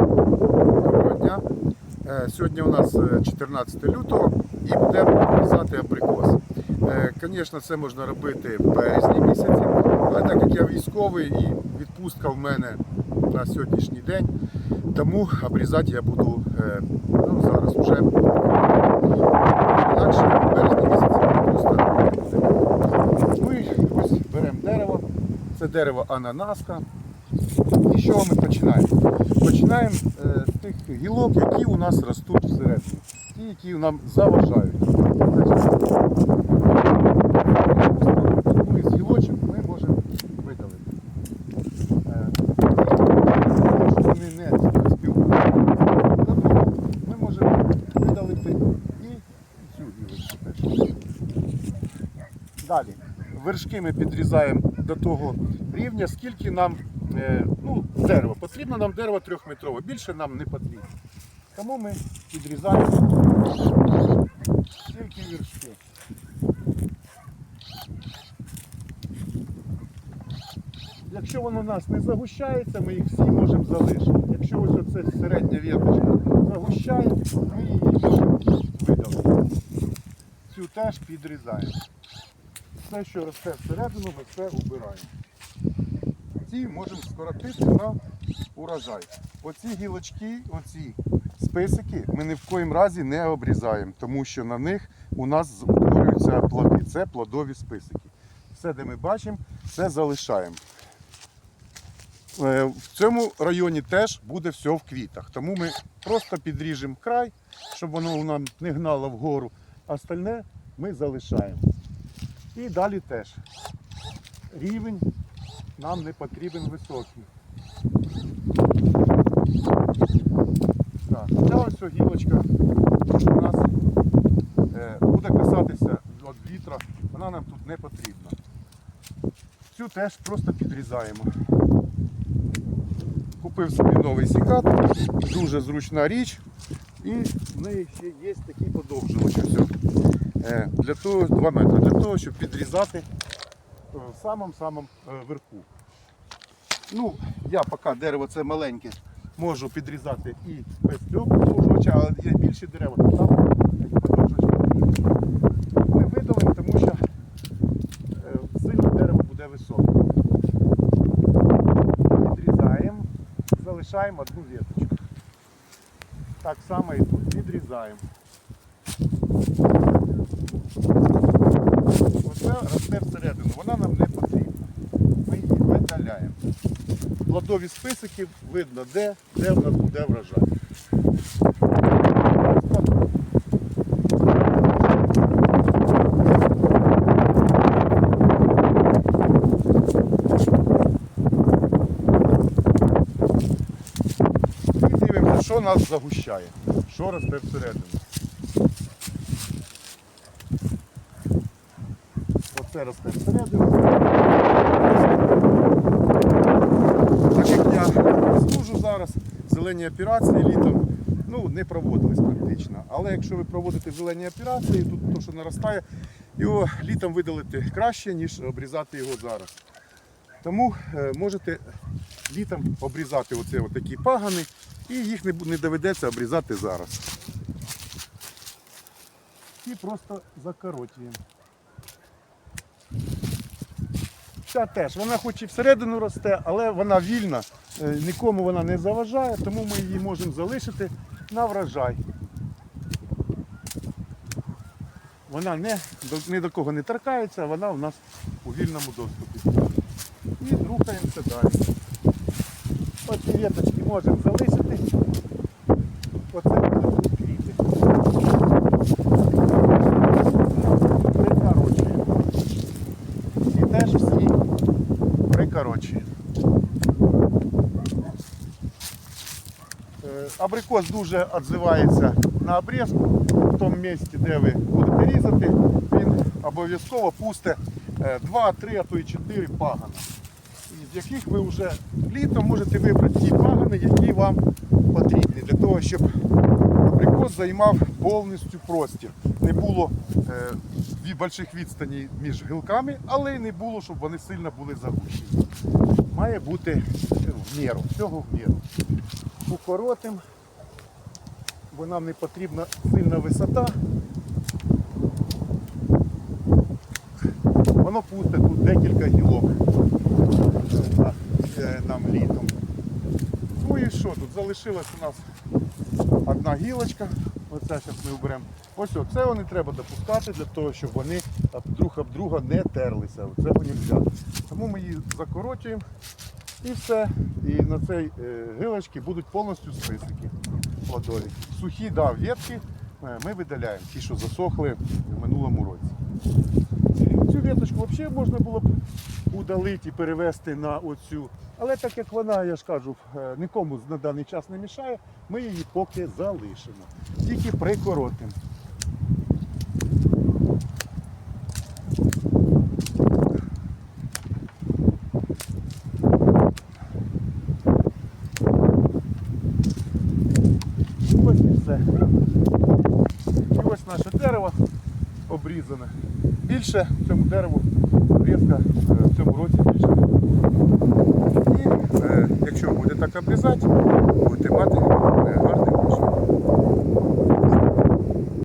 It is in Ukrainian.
Доброго дня. Е, Сьогодні у нас е, 14 лютого і будемо обрізати абрикос. Е, Звісно, це можна робити в березні місяці, але так як я військовий і відпустка в мене на сьогоднішній день, тому обрізати я буду е, ну, зараз вже. Інакше в березні місяці просто. Ми ось беремо дерево, це дерево ананаска. З чого ми починаємо? Починаємо е, з тих гілок, які у нас ростуть всередині. Ті, які нам заважають. Одну із гілочок ми можемо видалити. Е, Якщо вони не спілкуються, ми можемо видалити і цю гілочку. Далі. Вершки ми підрізаємо до того рівня, скільки нам е, ну, дерева. Потрібно нам дерево трьохметрове, більше нам не потрібно. Тому ми підрізаємо тільки вершки. Якщо воно у нас не загущається, ми їх всі можемо залишити. Якщо ось оце середня віточка загущає, ми її видалити. Цю теж підрізаємо. Все, що росте всередину, ми все убираємо. Ці можемо скоротити на урожай. Оці гілочки, оці списики ми ні в коїм разі не обрізаємо, тому що на них у нас утворюються плоди. Це плодові списики. Все, де ми бачимо, все залишаємо. Е, В цьому районі теж буде все в квітах. Тому ми просто підріжемо край, щоб воно нам не гнало вгору. Остальне ми залишаємо. І далі теж. Рівень нам не потрібен високий. Так, ця ось гілочка у нас е, буде касатися від вітра, вона нам тут не потрібна. Цю теж просто підрізаємо. Купив собі новий сікатор, дуже зручна річ. І в неї ще є такий подовжувач. Е, Для того 2 метри, для того, щоб підрізати в самому-самому е, верху. Ну, я поки дерево це маленьке, можу підрізати і без цього подовжувача, але є більші дерева, то там. Ми видалимо, тому що е, сильно дерево буде високе. Підрізаємо, залишаємо одну віточку. Так само і тут відрізаємо. Оце росте всередину, вона нам не потрібна. Ми її видаляємо. Плодові списики видно, де, де в нас буде врожай. Що нас загущає, що росте всередину. Оце росте всередину. Так як я служу зараз, зелені операції літом ну, не проводились практично. Але якщо ви проводите зелені операції, тут то, що наростає, його літом видалити краще, ніж обрізати його зараз. Тому е, можете літом обрізати оце такі пагани і їх не, доведеться обрізати зараз. І просто закоротюємо. Ця теж, вона хоч і всередину росте, але вона вільна, е, нікому вона не заважає, тому ми її можемо залишити на врожай. Вона не ні до кого не торкається, вона у нас у вільному доступі. І рухаємося далі. Оці віточки можемо залишити. Оце будуть квіти. Прикорочуємо. І теж всі прикорочуємо. Е, Абрикос дуже відзивається на обрізку. В тому місці, де ви будете різати, він обов'язково пусте 2, 3, а то і 4 пагана з яких ви вже літом можете вибрати ті пагани, які вам потрібні, для того, щоб абрикос займав повністю простір. Не було е, больших відстаней між гілками, але й не було, щоб вони сильно були загущені. Має бути в міру, всього в міру. Укоротимо, бо нам не потрібна сильна висота. Воно пусте тут декілька гілок е, нам літом. Ну і що тут? Залишилась у нас одна гілочка. Оце зараз ми оберемо. Ось оце вони треба допускати для того, щоб вони друг об друга не терлися. Цього не можна. Тому ми її закорочуємо і все. І на цій е, гілочці будуть повністю списики плодові. Сухі, да, ветки е, ми видаляємо, ті, що засохли в минулому році. Цю веточку взагалі можна було б удалити і перевести на оцю. Але так як вона, я ж кажу, е, нікому на даний час не мішає, ми її поки залишимо. Тільки прикоротимо. Ось і все. І ось наше дерево обрізане. Більше цьому дереву обрізка е, в цьому році більше не буде. І е, якщо буде так обрізати, будете мати е, гарний кошик.